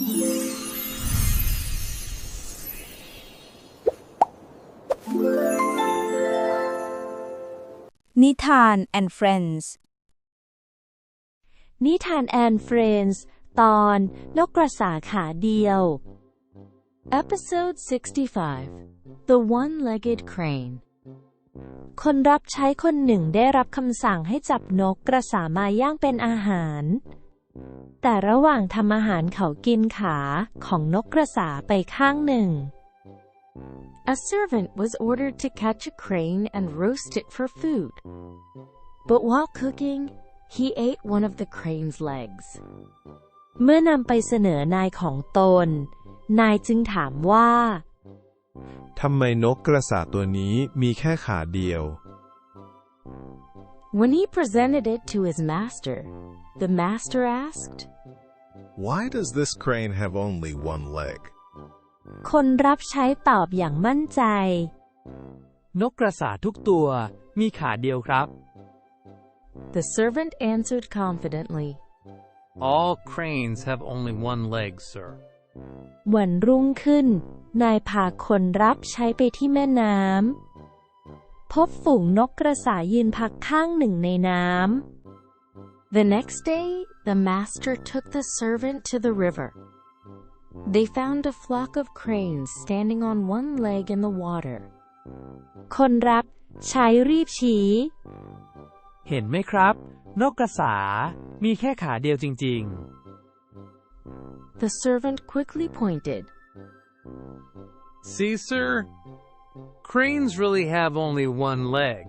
นิทาน and Friends นิทานแอนเฟรนส์ตอน นกกระสาขาเดียว Episode 65 The One-Legged Crane คนรับใช้คนหนึ่งได้รับคำสั่งให้จับนกกระสามาย่างเป็นอาหาร แต่ระหว่างทำอาหารเขากินขาของนกกระสาไปข้างหนึ่ง A servant was ordered to catch a crane and roast it for food. But while cooking, he ate one of the crane's legs. เมื่อนำไปเสนอนายของตน นายจึงถามว่าทำไมนกกระสาตัวนี้มีแค่ขาเดียว When he presented it to his master, the master asked, Why does this crane have only one leg? คนรับใช้ตอบอย่างมั่นใจ นกกระสาทุกตัวมีขาเดียวครับ The servant answered confidently. All cranes have only one leg, sir. วันรุ่งขึ้น นายพาคนรับใช้ไปที่แม่น้ำ พบฝูงนกกระสายืนพักข้างหนึ่งในน้ำ The next day, the master took the servant to the river. They found a flock of cranes standing on one leg in the water. คนรับใช้รีบชี้ เห็นไหมครับ นกกระสา มีแค่ขาเดียวจริง The servant quickly pointed. See, sir? Cranes really have only one leg.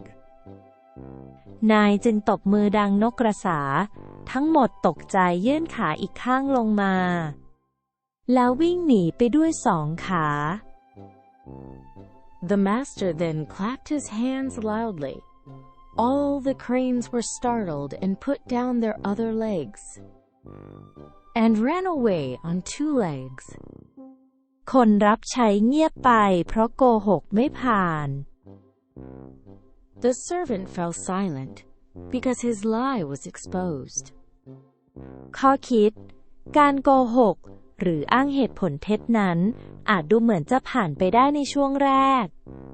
นายจึงตบมือดังนกกระสา ทั้งหมดตกใจยื่นขาอีกข้างลงมา แล้ววิ่งหนีไปด้วยสองขา The master then clapped his hands loudly. All the cranes were startled and put down their other legs and ran away on two legs. คนรับใช้เงียบไปเพราะโกหกไม่ผ่าน The servant fell silent because his lie was exposed. ข้อคิด การโกหก หรืออ้างเหตุผลเท็จนั้น อาจดูเหมือนจะผ่านไปได้ในช่วงแรก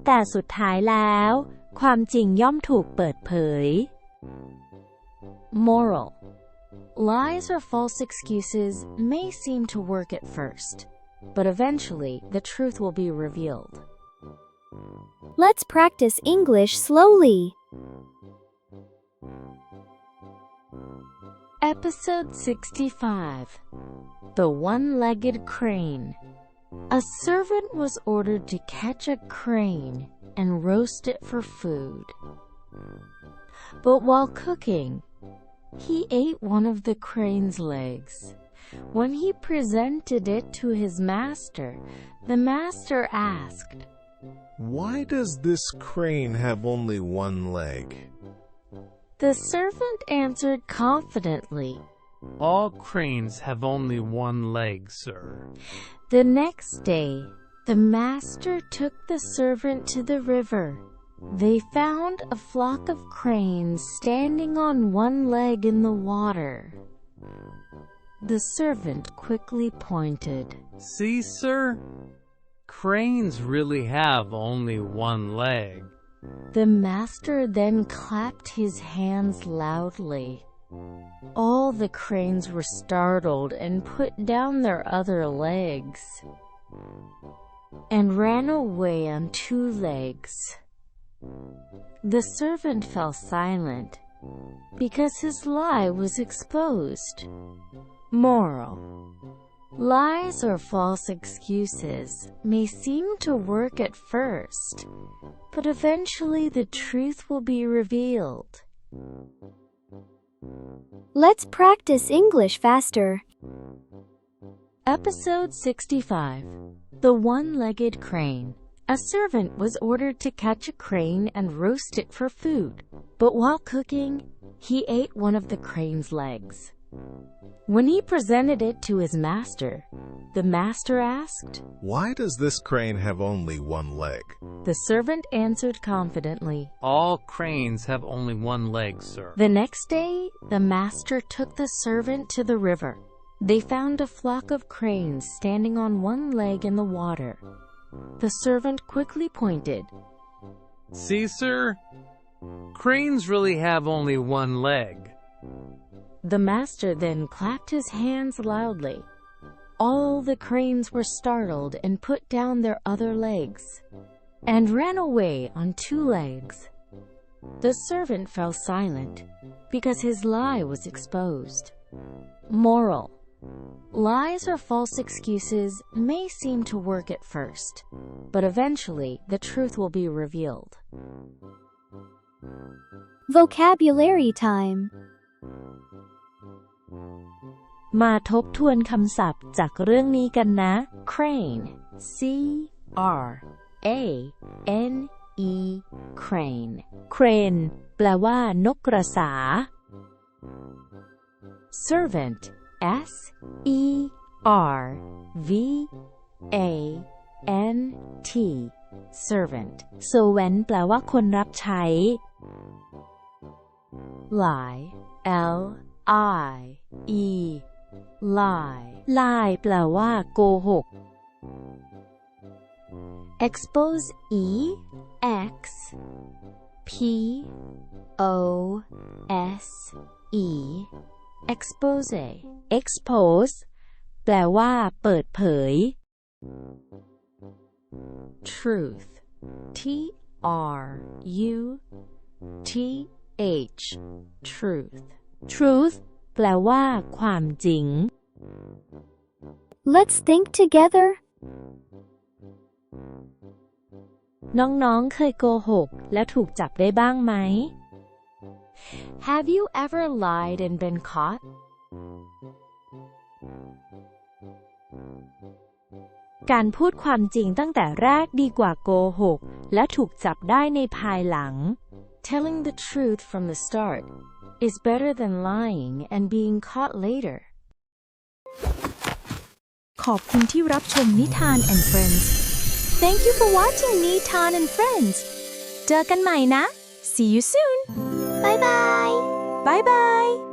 แต่สุดท้ายแล้ว ความจริงย่อมถูกเปิดเผย Moral Lies or false excuses may seem to work at first, but eventually the truth will be revealed. Let's practice English slowly. Episode 65 The One Legged Crane. A servant was ordered to catch a crane and roast it for food. But while cooking, he ate one of the crane's legs. When he presented it to his master, the master asked, Why does this crane have only one leg? The servant answered confidently, All cranes have only one leg, sir. The next day, the master took the servant to the river. They found a flock of cranes standing on one leg in the water. The servant quickly pointed. See, sir? Cranes really have only one leg. The master then clapped his hands loudly. All the cranes were startled and put down their other legs and ran away on two legs. The servant fell silent because his lie was exposed. Moral Lies or false excuses may seem to work at first, but eventually the truth will be revealed. Let's practice English faster. Episode 65 The One Legged Crane. A servant was ordered to catch a crane and roast it for food, but while cooking, he ate one of the crane's legs. When he presented it to his master, the master asked. Why does this crane have only one leg? The servant answered confidently. All cranes have only one leg, sir. The next day, the master took the servant to the river. They found a flock of cranes standing on one leg in the water. The servant quickly pointed. See, sir? Cranes really have only one leg. The master then clapped his hands loudly. All the cranes were startled and put down their other legs and ran away on two legs. The servant fell silent because his lie was exposed. Moral Lies or false excuses may seem to work at first, but eventually the truth will be revealed. Vocabulary time. มาทบทวนคำศัพท์จากเรื่องนี้กันนะ crane c r a n e crane crane แปลว่านกกระสา servant s e r v a n t servant servant แปลว่าคนรับใช้ lie l i e lie lie แปลว่าโกหก expose e x p o s e expose expose แปลว่าเปิดเผย truth t r u t h truth truth แปลว่า ความจริง Let's think together. น้องๆ เคยโกหก และถูกจับได้บ้างไหม Have you ever lied and been caught? การพูดความจริงตั้งแต่แรกดีกว่าโกหก และถูกจับได้ในภายหลัง Telling the truth from the start is better than lying and being caught later. ขอบคุณที่รับชมนิทาน and Friends Thank you for watching นิทาน and Friends เจอกันใหม่นะ See you soon Bye bye. Bye bye